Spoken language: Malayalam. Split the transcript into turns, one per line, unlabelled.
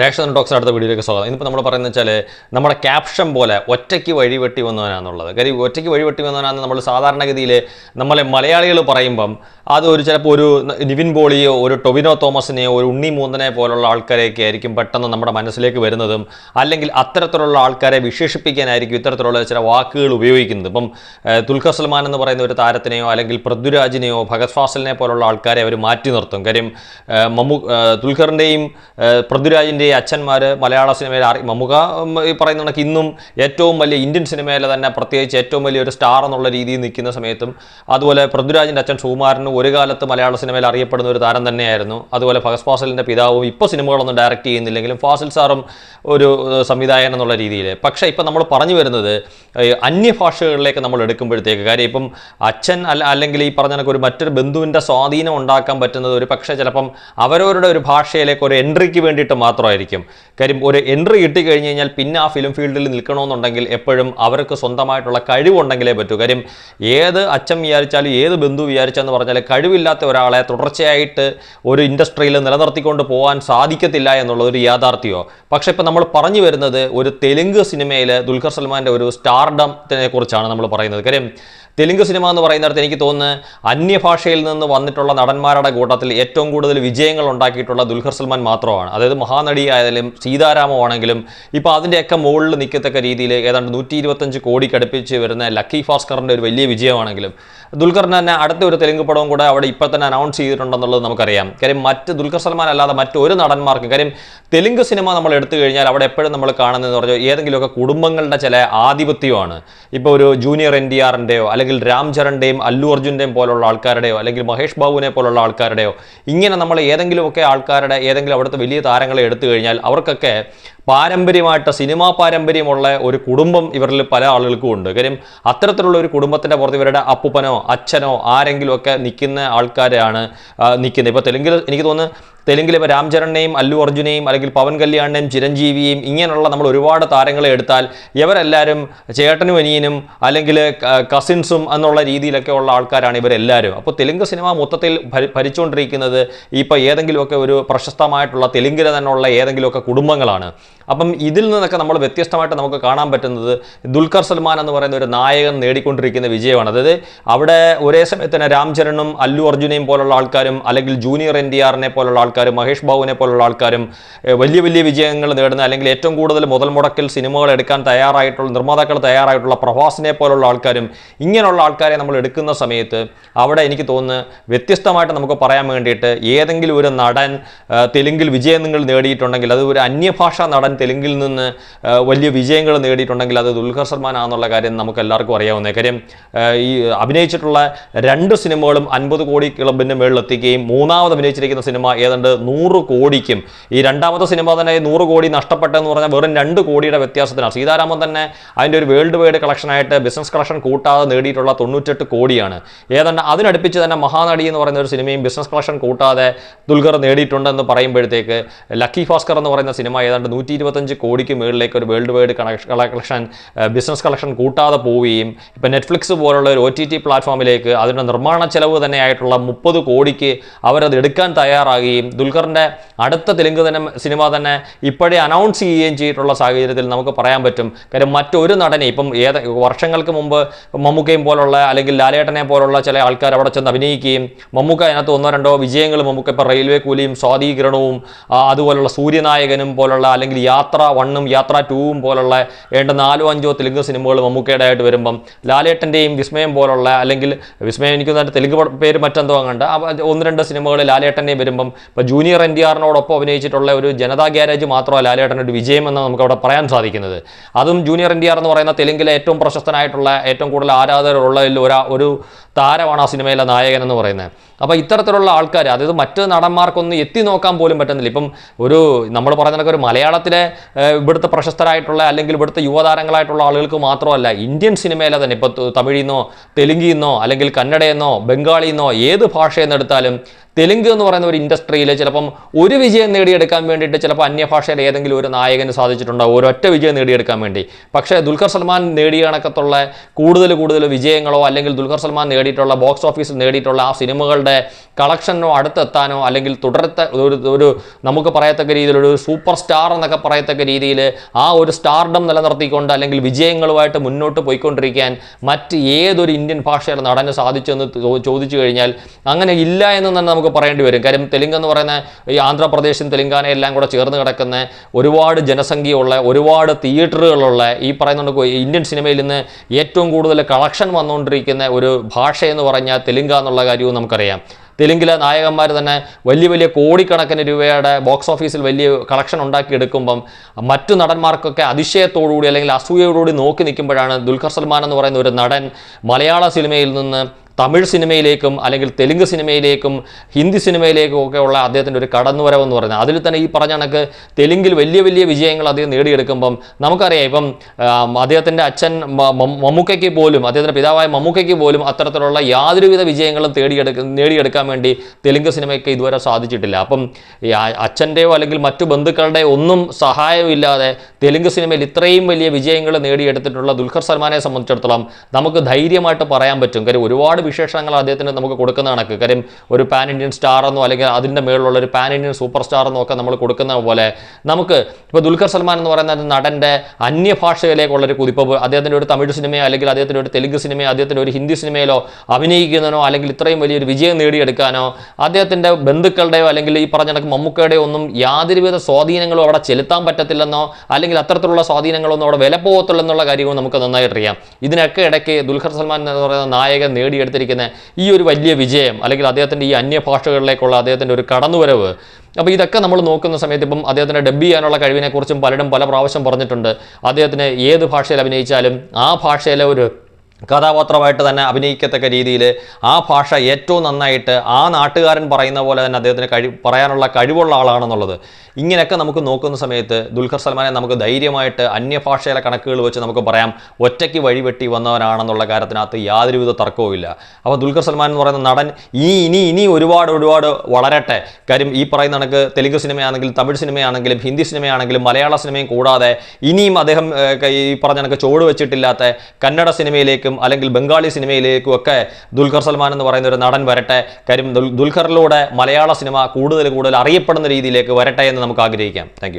രേഷൻ ടോക്സ് അടുത്ത വീഡിയോയിലേക്ക് സ്വാഗതം. ഇന്നിപ്പോൾ നമ്മൾ പറയുന്നത് വെച്ചാൽ നമ്മുടെ ക്യാപ്ഷൻ പോലെ ഒറ്റയ്ക്ക് വഴിവെട്ടി വന്നവനാണെന്നുള്ളത് കാര്യം ഒറ്റയ്ക്ക് വഴിവെട്ടി വന്നവനാണെന്ന് നമ്മൾ സാധാരണഗതിയിൽ നമ്മളെ മലയാളികൾ പറയുമ്പം അത് ഒരു ചിലപ്പോൾ ഒരു നിവിൻ പോളിയോ ഒരു ടൊവിനോ തോമസിനെയോ ഒരു ഉണ്ണി മൂന്നനെ പോലുള്ള ആൾക്കാരെയൊക്കെ ആയിരിക്കും പെട്ടെന്ന് നമ്മുടെ മനസ്സിലേക്ക് വരുന്നതും അല്ലെങ്കിൽ അത്തരത്തിലുള്ള ആൾക്കാരെ വിശേഷിപ്പിക്കാനായിരിക്കും ഇത്തരത്തിലുള്ള ചില വാക്കുകൾ ഉപയോഗിക്കുന്നത്. ഇപ്പം തുൽഖർ സൽമാൻ എന്ന് പറയുന്ന ഒരു താരത്തിനെയോ അല്ലെങ്കിൽ പൃഥ്വിരാജിനെയോ ഭഗത് ഫാസലിനെ പോലുള്ള ആൾക്കാരെ അവർ മാറ്റി നിർത്തും. കാര്യം മമ്മു തുൽഖറിന്റെയും ദുൽഖറിന്റെയും പൃഥ്വിരാജിന്റെയും അച്ഛന്മാർ മലയാള സിനിമയിൽ അറി മമ്മുക ഈ പറയുന്ന കണക്ക് ഇന്നും ഏറ്റവും വലിയ ഇന്ത്യൻ സിനിമയിലെ തന്നെ പ്രത്യേകിച്ച് ഏറ്റവും വലിയ ഒരു സ്റ്റാർ എന്നുള്ള രീതിയിൽ നിൽക്കുന്ന സമയത്തും അതുപോലെ പൃഥ്വിരാജിന്റെ അച്ഛൻ സുകുമാരനും ഒരു കാലത്ത് മലയാള സിനിമയിൽ അറിയപ്പെടുന്ന ഒരു താരം തന്നെയായിരുന്നു. അതുപോലെ ഫഹസ് ഫാസലിന്റെ പിതാവും ഇപ്പോൾ സിനിമകളൊന്നും ഡയറക്റ്റ് ചെയ്യുന്നില്ലെങ്കിലും ഫാസിൽ സാറും ഒരു സംവിധായകൻ എന്നുള്ള രീതിയിൽ. പക്ഷേ ഇപ്പം നമ്മൾ പറഞ്ഞു വരുന്നത് അന്യഭാഷകളിലേക്ക് നമ്മൾ എടുക്കുമ്പോഴത്തേക്ക് കാര്യം ഇപ്പം അച്ഛൻ അല്ല അല്ലെങ്കിൽ ഈ പറഞ്ഞ കണക്ക് ഒരു മറ്റൊരു ബന്ധുവിന്റെ സ്വാധീനം ഉണ്ടാക്കാൻ പറ്റുന്നത് ഒരു പക്ഷേ ചിലപ്പം അവരവരുടെ ഒരു ഭാഷയിലേക്ക് ഒരു എൻട്രിക്ക് വേണ്ടിയിട്ട് മാത്രമായിരിക്കും കാര്യം ഒരു എൻട്രി കിട്ടിക്കഴിഞ്ഞ് കഴിഞ്ഞാൽ പിന്നെ ആ ഫിലിം ഫീൽഡിൽ നിൽക്കണമെന്നുണ്ടെങ്കിൽ എപ്പോഴും അവർക്ക് സ്വന്തമായിട്ടുള്ള കഴിവുണ്ടെങ്കിലേ പറ്റൂ. കാര്യം ഏത് അച്ഛൻ വിചാരിച്ചാലും ഏത് ബന്ധു വിചാരിച്ചെന്ന് പറഞ്ഞാൽ കഴിവില്ലാത്ത ഒരാളെ തുടർച്ചയായിട്ട് ഒരു ഇൻഡസ്ട്രിയിൽ നിലനിർത്തിക്കൊണ്ട് പോകാൻ സാധിക്കത്തില്ല എന്നുള്ളത് ഒരു യാഥാർത്ഥ്യമോ? പക്ഷേ ഇപ്പം നമ്മൾ പറഞ്ഞു വരുന്നത് ഒരു തെലുങ്ക് സിനിമയിൽ ദുൽഖർ സൽമാന്റെ ഒരു സ്റ്റാർഡത്തിനെ കുറിച്ചാണ് നമ്മൾ പറയുന്നത്. കാര്യം തെലുങ്ക് സിനിമ എന്ന് പറയുന്നിടത്ത് എനിക്ക് തോന്നുന്നത് അന്യഭാഷയിൽ നിന്ന് വന്നിട്ടുള്ള നടന്മാരുടെ കൂട്ടത്തിൽ ഏറ്റവും കൂടുതൽ വിജയങ്ങൾ ഉണ്ടാക്കിയിട്ടുള്ള ദുൽഖർ സൽമാൻ മാത്രമാണ്. അതായത് മഹാനടിയായാലും സീതാരാമമാണെങ്കിലും ഇപ്പോൾ അതിന്റെയൊക്കെ മുകളിൽ നിൽക്കത്തക്ക രീതിയിൽ ഏതാണ്ട് നൂറ്റി ഇരുപത്തഞ്ച് കോടി കടുപ്പിച്ച് വരുന്ന ലക്കി ഭാസ്കറിന്റെ ഒരു വലിയ വിജയമാണെങ്കിലും ദുൽഖറിന് തന്നെ അടുത്ത ഒരു തെലുങ്ക് പടവും കൂടെ അവിടെ ഇപ്പോൾ തന്നെ അനൗൺസ് ചെയ്തിട്ടുണ്ടെന്നുള്ളത് നമുക്കറിയാം. കാര്യം മറ്റ് ദുൽഖർ സൽമാൻ അല്ലാതെ മറ്റൊരു നടന്മാർക്കും കാര്യം തെലുങ്ക് സിനിമ നമ്മൾ എടുത്തു കഴിഞ്ഞാൽ അവിടെ എപ്പോഴും നമ്മൾ കാണുന്നതെന്ന് പറഞ്ഞാൽ ഏതെങ്കിലുമൊക്കെ കുടുംബങ്ങളുടെ ചില ആധിപത്യമാണ്. ഇപ്പോൾ ഒരു ജൂനിയർ എൻ ഡി ആറിന്റെയോ രാം ചരണിന്റെയും അല്ലു അർജുന്റെയും പോലുള്ള ആൾക്കാരുടെയോ അല്ലെങ്കിൽ മഹേഷ് ബാബുവിനെ പോലുള്ള ആൾക്കാരുടെയോ ഇങ്ങനെ നമ്മൾ ഏതെങ്കിലുമൊക്കെ ആൾക്കാരുടെ ഏതെങ്കിലും അവിടുത്തെ വലിയ താരങ്ങളെ എടുത്തു കഴിഞ്ഞാൽ അവർക്കൊക്കെ പാരമ്പര്യമായിട്ട് സിനിമാ പാരമ്പര്യമുള്ള ഒരു കുടുംബം ഇവരിൽ പല ആളുകൾക്കും ഉണ്ട്. കാര്യം അത്തരത്തിലുള്ള ഒരു കുടുംബത്തിന്റെ പുറത്ത് ഇവരുടെ അപ്പൂപ്പനോ അച്ഛനോ ആരെങ്കിലും ഒക്കെ നിൽക്കുന്ന ആൾക്കാരാണ് ആ, നിൽക്കുന്നത്. ഇപ്പോൾ തെലുങ്കിൽ എനിക്ക് തോന്നുന്നു തെലുങ്കിൽ ഇപ്പോൾ രാംചരണിനെയും അല്ലു അർജുനെയും അല്ലെങ്കിൽ പവൻ കല്യാണിനെയും ചിരഞ്ജീവിയെയും ഇങ്ങനെയുള്ള നമ്മൾ ഒരുപാട് താരങ്ങളെ എടുത്താൽ ഇവരെല്ലാവരും ചേട്ടനും അനിയനും അല്ലെങ്കിൽ കസിൻസും എന്നുള്ള രീതിയിലൊക്കെ ഉള്ള ആൾക്കാരാണ് ഇവരെല്ലാവരും. അപ്പോൾ തെലുങ്ക് സിനിമ മൊത്തത്തിൽ ഭരി- ഭരിച്ചുകൊണ്ടിരിക്കുന്നത് ഇപ്പോൾ ഏതെങ്കിലുമൊക്കെ ഒരു പ്രശസ്തമായിട്ടുള്ള തെലുങ്കിലെ തന്നെയുള്ള ഏതെങ്കിലുമൊക്കെ കുടുംബങ്ങളാണ്. അപ്പം ഇതിൽ നിന്നൊക്കെ നമ്മൾ വ്യത്യസ്തമായിട്ട് നമുക്ക് കാണാൻ പറ്റുന്നത് ദുൽഖർ സൽമാൻ എന്ന് പറയുന്ന ഒരു നായകൻ നേടിക്കൊണ്ടിരിക്കുന്ന വിജയമാണ്. അതായത് അവിടെ ഒരേ സമയത്ത് തന്നെ രാംചരണും അല്ലു അർജുനെയും പോലുള്ള ആൾക്കാരും അല്ലെങ്കിൽ ജൂനിയർ എൻ ഡി ആറിനെ പോലുള്ള ആൾക്കാരും മഹേഷ് ബാബുവിനെ പോലുള്ള ആൾക്കാരും വലിയ വലിയ വിജയങ്ങൾ നേടുന്ന അല്ലെങ്കിൽ ഏറ്റവും കൂടുതൽ മുതൽ മുടക്കിൽ സിനിമകൾ എടുക്കാൻ തയ്യാറായിട്ടുള്ള നിർമ്മാതാക്കൾ തയ്യാറായിട്ടുള്ള പ്രഭാസിനെ പോലുള്ള ആൾക്കാരും ഇങ്ങനെയുള്ള ആൾക്കാരെ നമ്മൾ എടുക്കുന്ന സമയത്ത് അവിടെ എനിക്ക് തോന്നുന്നു വ്യത്യസ്തമായിട്ട് നമുക്ക് പറയാൻ വേണ്ടിയിട്ട് ഏതെങ്കിലും ഒരു നടൻ തെലുങ്കിൽ വിജയങ്ങൾ നേടിയിട്ടുണ്ടെങ്കിൽ അത് ഒരു അന്യഭാഷാ നടൻ തെലുങ്കിൽ നിന്ന് വലിയ വിജയങ്ങൾ നേടിയിട്ടുണ്ടെങ്കിൽ അത് ദുൽഖർ സൽമാൻ ആണെന്നുള്ള കാര്യം നമുക്ക് എല്ലാവർക്കും അറിയാവുന്ന കാര്യം. ഈ അഭിനയിച്ചിട്ടുള്ള രണ്ട് സിനിമകളും അൻപത് കോടി ക്ലബിന്റെ മേളിലെത്തിക്കുകയും മൂന്നാമത് അഭിനയിച്ചിരിക്കുന്ന സിനിമ ഏതാണ്ട് നൂറ് കോടിക്കും. ഈ രണ്ടാമത്തെ സിനിമ തന്നെ നൂറ് കോടി നഷ്ടപ്പെട്ടെന്ന് പറഞ്ഞാൽ വെറും രണ്ട് കോടിയുടെ വ്യത്യാസത്തിനാണ്. സീതാരാമൻ തന്നെ അതിന്റെ ഒരു വേൾഡ് വൈഡ് കളക്ഷനായിട്ട് ബിസിനസ് കളക്ഷൻ കൂട്ടാതെ നേടിയിട്ടുള്ള തൊണ്ണൂറ്റെട്ട് കോടിയാണ്. ഏതാണ്ട് അതിനടുപ്പിച്ച് തന്നെ മഹാനടി എന്ന് പറയുന്ന ഒരു സിനിമയും ബിസിനസ് കളക്ഷൻ കൂട്ടാതെ ദുൽഖർ നേടിയിട്ടുണ്ടെന്ന് പറയുമ്പോഴത്തേക്ക് ലക്കി ഭാസ്കർ എന്ന് പറയുന്ന സിനിമ ഏതാണ്ട് നൂറ്റി ഇരുപത്തഞ്ച് കോടിക്ക് മുകളിലേക്ക് ഒരു world wide collection business collection കൂട്ടാതെ പോവുകയും ഇപ്പം നെറ്റ്ഫ്ലിക്സ് പോലുള്ള ഒരു ഒ ടി ടി പ്ലാറ്റ്ഫോമിലേക്ക് അതിന്റെ നിർമ്മാണ ചെലവ് തന്നെയായിട്ടുള്ള മുപ്പത് കോടിക്ക് അവരത് എടുക്കാൻ തയ്യാറാകുകയും ദുൽഖറിന്റെ അടുത്ത തെലുങ്ക് തന്നെ സിനിമ തന്നെ ഇപ്പോഴേ അനൗൺസ് ചെയ്യുകയും ചെയ്തിട്ടുള്ള സാഹചര്യത്തിൽ നമുക്ക് പറയാൻ പറ്റും. കാര്യം മറ്റൊരു നടനെ ഇപ്പം ഏത് വർഷങ്ങൾക്ക് മുമ്പ് മമ്മൂക്കയും പോലുള്ള അല്ലെങ്കിൽ ലാലേട്ടനെ പോലുള്ള ചില ആൾക്കാർ അവിടെ ചെന്ന് അഭിനയിക്കുകയും മമ്മൂക്ക അതിനകത്ത് ഒന്നോ രണ്ടോ വിജയങ്ങൾ മമ്മൂക്ക ഇപ്പോൾ റെയിൽവേ കൂലിയും സ്വാതീകരണവും അതുപോലുള്ള സൂര്യനായകനും പോലുള്ള അല്ലെങ്കിൽ യാത്ര വണ്ണും യാത്ര ടൂവും പോലുള്ള ഏണ്ട നാലോ അഞ്ചോ തെലുങ്ക് സിനിമകൾ മമ്മൂക്കയുടെ ആയിട്ട് വരുമ്പം ലാലേട്ടന്റെയും വിസ്മയം പോലുള്ള അല്ലെങ്കിൽ വിസ്മയം എനിക്ക് തന്നെ തെലുങ്ക് പേര് മറ്റെന്തോ അങ്ങണ്ട് ഒന്ന് രണ്ട് സിനിമകൾ ലാലേട്ടന്റെയും വരുമ്പം ഇപ്പോൾ ജൂനിയർ എൻ ഡി ആറിനോടൊപ്പം അഭിനയിച്ചിട്ടുള്ള ഒരു ജനതാ ഗ്യാരേജ് മാത്രമല്ല ലാലേട്ടന്റെ ഒരു വിജയം എന്ന് നമുക്ക് അവിടെ പറയാൻ സാധിക്കുന്നത്. അതും ജൂനിയർ എൻ ഡി ആർ എന്ന് പറയുന്ന തെലുങ്കിലെ ഏറ്റവും പ്രശസ്തനായിട്ടുള്ള ഏറ്റവും കൂടുതൽ ആരാധകരുള്ള ഒരു താരമാണ് ആ സിനിമയിലെ നായകൻ എന്ന് പറയുന്നത്. അപ്പോൾ ഇത്തരത്തിലുള്ള ആൾക്കാർ അതായത് മറ്റ് നടന്മാർക്കൊന്നും എത്തി നോക്കാൻ പോലും പറ്റുന്നില്ല. ഇപ്പം ഒരു നമ്മൾ പറയുന്ന ഒരു മലയാളത്തിലെ ഇവിടുത്തെ പ്രശസ്തരായിട്ടുള്ള അല്ലെങ്കിൽ ഇവിടുത്തെ യുവതാരങ്ങളായിട്ടുള്ള ആളുകൾക്ക് മാത്രമല്ല ഇന്ത്യൻ സിനിമയിലെ തന്നെ ഇപ്പോൾ തമിഴിൽ നിന്നോ തെലുങ്കിൽ നിന്നോ അല്ലെങ്കിൽ കന്നഡയിൽ നിന്നോ ബംഗാളിൽ നിന്നോ ഏത് എടുത്താലും തെലുങ്ക് എന്ന് പറയുന്ന ഒരു ഇൻഡസ്ട്രിയിൽ ചിലപ്പം ഒരു വിജയം നേടിയെടുക്കാൻ വേണ്ടിയിട്ട് ചിലപ്പോൾ അന്യഭാഷയിൽ ഏതെങ്കിലും ഒരു നായകന് സാധിച്ചിട്ടുണ്ടാവും ഒരൊറ്റ വിജയം നേടിയെടുക്കാൻ വേണ്ടി. പക്ഷേ ദുൽഖർ സൽമാൻ നേടിയ കണക്കത്തുള്ള കൂടുതൽ കൂടുതൽ വിജയങ്ങളോ അല്ലെങ്കിൽ ദുൽഖർ സൽമാൻ നേടിയിട്ടുള്ള ബോക്സ് ഓഫീസിൽ നേടിയിട്ടുള്ള ആ സിനിമകളുടെ കളക്ഷനോ അടുത്തെത്താനോ അല്ലെങ്കിൽ തുടരത്ത ഒരു ഒരു നമുക്ക് പറയത്തക്ക രീതിയിൽ ഒരു സൂപ്പർ സ്റ്റാർ എന്നൊക്കെ പറയത്തക്ക രീതിയിൽ ആ ഒരു സ്റ്റാർഡം നിലനിർത്തിക്കൊണ്ട് അല്ലെങ്കിൽ വിജയങ്ങളുമായിട്ട് മുന്നോട്ട് പോയിക്കൊണ്ടിരിക്കാൻ മറ്റ് ഏതൊരു ഇന്ത്യൻ ഭാഷയുടെ നടന് സാധിച്ചെന്ന് ചോദിച്ചു കഴിഞ്ഞാൽ അങ്ങനെ ഇല്ല എന്ന് തന്നെ നമുക്ക് പറയേണ്ടി വരും. കാര്യം തെലുങ്ക് എന്ന് പറയുന്ന ഈ ആന്ധ്രാപ്രദേശും തെലുങ്കാന എല്ലാം കൂടെ ചേർന്ന് കിടക്കുന്ന ഒരുപാട് ജനസംഖ്യയുള്ള ഒരുപാട് തിയേറ്ററുകളുള്ള ഈ പറയുന്നുണ്ട് ഇന്ത്യൻ സിനിമയിൽ നിന്ന് ഏറ്റവും കൂടുതൽ കളക്ഷൻ വന്നുകൊണ്ടിരിക്കുന്ന ഒരു ഭാഷയെന്ന് പറഞ്ഞാൽ തെലുങ്ക എന്നുള്ള കാര്യവും നമുക്കറിയാം. തെലുങ്കിലെ നായകന്മാർ തന്നെ വലിയ വലിയ കോടിക്കണക്കിന് രൂപയുടെ ബോക്സ് ഓഫീസിൽ വലിയ കളക്ഷൻ ഉണ്ടാക്കിയെടുക്കുമ്പം മറ്റു നടന്മാർക്കൊക്കെ അതിശയത്തോടുകൂടി അല്ലെങ്കിൽ അസൂയയോടുകൂടി നോക്കി നിൽക്കുമ്പോഴാണ് ദുൽഖർ സൽമാൻ എന്ന് പറയുന്ന ഒരു നടൻ മലയാള സിനിമയിൽ നിന്ന് തമിഴ് സിനിമയിലേക്കും അല്ലെങ്കിൽ തെലുങ്ക് സിനിമയിലേക്കും ഹിന്ദി സിനിമയിലേക്കും ഒക്കെ ഉള്ള അദ്ദേഹത്തിന്റെ ഒരു കടന്നുവരവെന്ന് പറയുന്നത്. അതിൽ തന്നെ ഈ പറഞ്ഞ കണക്ക് തെലുങ്കിൽ വലിയ വലിയ വിജയങ്ങൾ അദ്ദേഹം നേടിയെടുക്കുമ്പം നമുക്കറിയാം ഇപ്പം അദ്ദേഹത്തിന്റെ അച്ഛൻ മമ്മൂക്കയ്ക്ക് പോലും അദ്ദേഹത്തിന്റെ പിതാവായ മമ്മൂക്കയ്ക്ക് പോലും അത്തരത്തിലുള്ള യാതൊരുവിധ വിജയങ്ങളും തേടിയെടുക്ക നേടിയെടുക്കാൻ വേണ്ടി തെലുങ്ക് സിനിമയ്ക്ക് ഇതുവരെ സാധിച്ചിട്ടില്ല. അപ്പം അച്ഛന്റെയോ അല്ലെങ്കിൽ മറ്റു ബന്ധുക്കളുടെ ഒന്നും സഹായമില്ലാതെ തെലുങ്ക് സിനിമയിൽ ഇത്രയും വലിയ വിജയങ്ങൾ നേടിയെടുത്തിട്ടുള്ള ദുൽഖർ സൽമാനെ സംബന്ധിച്ചിടത്തോളം നമുക്ക് ധൈര്യമായിട്ട് പറയാൻ പറ്റും. കാര്യം ഒരുപാട് വിശേഷങ്ങൾ അദ്ദേഹത്തിന് നമുക്ക് കൊടുക്കുന്ന കണക്ക്. കാര്യം ഒരു പാൻ ഇന്ത്യൻ സ്റ്റാർ എന്നോ അല്ലെങ്കിൽ അതിന്റെ മേളിലുള്ള ഒരു പാൻ ഇന്ത്യൻ സൂപ്പർ സ്റ്റാർ എന്നോ ഒക്കെ നമ്മൾ കൊടുക്കുന്ന പോലെ നമുക്ക് ഇപ്പോൾ ദുൽഖർ സൽമാൻ എന്ന് പറയുന്ന നടന്റെ അന്യഭാഷയിലേക്കുള്ള ഒരു കുതിപ്പ് അദ്ദേഹത്തിന്റെ ഒരു തമിഴ് സിനിമയോ അല്ലെങ്കിൽ അദ്ദേഹത്തിന്റെ ഒരു തെലുങ്ക് സിനിമയോ അദ്ദേഹത്തിന്റെ ഒരു ഹിന്ദി സിനിമയിലോ അഭിനയിക്കുന്നതിനോ അല്ലെങ്കിൽ ഇത്രയും വലിയൊരു വിജയം നേടിയെടുക്കാനോ അദ്ദേഹത്തിന്റെ ബന്ധുക്കളുടെയോ അല്ലെങ്കിൽ ഈ പറഞ്ഞ കണക്ക് മമ്മൂക്കയുടെയോ ഒന്നും യാതൊരുവിധ സ്വാധീനങ്ങളോ അവിടെ ചെലുത്താൻ പറ്റത്തില്ലെന്നോ അല്ലെങ്കിൽ അത്തരത്തിലുള്ള സ്വാധീനങ്ങളൊന്നും അവിടെ വില പോകത്തില്ലെന്നുള്ള കാര്യവും നമുക്ക് നന്നായിട്ട് അറിയാം. ഇതിനൊക്കെ ഇടയ്ക്ക് ദുൽഖർ സൽമാൻ എന്ന് പറയുന്ന നായകൻ നേടിയെടുത്തിരിക്കുന്ന ഈ ഒരു വലിയ വിജയം അല്ലെങ്കിൽ അദ്ദേഹത്തിന്റെ ഈ അന്യഭാഷകളിലേക്കുള്ള അദ്ദേഹത്തിന്റെ ഒരു കടന്നുവരവ്. അപ്പോൾ ഇതൊക്കെ നമ്മൾ നോക്കുന്ന സമയത്ത് ഇപ്പം അദ്ദേഹത്തിന് ഡബ് ചെയ്യാനുള്ള കഴിവിനെക്കുറിച്ചും പലരും പല പ്രാവശ്യം പറഞ്ഞിട്ടുണ്ട്. അദ്ദേഹത്തിന് ഏത് ഭാഷയിൽ അഭിനയിച്ചാലും ആ ഭാഷയിലെ ഒരു കഥാപാത്രമായിട്ട് തന്നെ അഭിനയിക്കത്തക്ക രീതിയിൽ ആ ഭാഷ ഏറ്റവും നന്നായിട്ട് ആ നാട്ടുകാരൻ പറയുന്ന പോലെ തന്നെ അദ്ദേഹത്തിന് കഴി പറയാനുള്ള കഴിവുള്ള ആളാണെന്നുള്ളത്. ഇങ്ങനെയൊക്കെ നമുക്ക് നോക്കുന്ന സമയത്ത് ദുൽഖർ സൽമാനെ നമുക്ക് ധൈര്യമായിട്ട് അന്യഭാഷയിലെ കണക്കുകൾ വെച്ച് നമുക്ക് പറയാം ഒറ്റയ്ക്ക് വഴിവെട്ടി വന്നവനാണെന്നുള്ള കാര്യത്തിനകത്ത് യാതൊരുവിധ തർക്കവുമില്ല. അപ്പോൾ ദുൽഖർ സൽമാൻ എന്ന് പറയുന്ന നടൻ ഇനി ഇനി ഇനി ഒരുപാട് ഒരുപാട് വളരട്ടെ. കാര്യം ഈ പറയുന്ന കണക്ക് തെലുങ്ക് സിനിമയാണെങ്കിലും തമിഴ് സിനിമയാണെങ്കിലും ഹിന്ദി സിനിമയാണെങ്കിലും മലയാള സിനിമയും കൂടാതെ ഇനിയും അദ്ദേഹം ഈ പറഞ്ഞ കണക്ക് ചുവട് വെച്ചിട്ടില്ലാത്ത കന്നഡ സിനിമയിലേക്കും അല്ലെങ്കിൽ ബംഗാളി സിനിമയിലേക്കും ഒക്കെ ദുൽഖർ സൽമാൻ എന്ന് പറയുന്ന ഒരു നടൻ വരട്ടെ. കാര്യം ദുൽ- ദുൽഖറിലൂടെ മലയാള സിനിമ കൂടുതൽ കൂടുതൽ അറിയപ്പെടുന്ന രീതിയിലേക്ക് വരട്ടെ എന്ന് നമുക്ക് ആഗ്രഹിക്കാം. താങ്ക്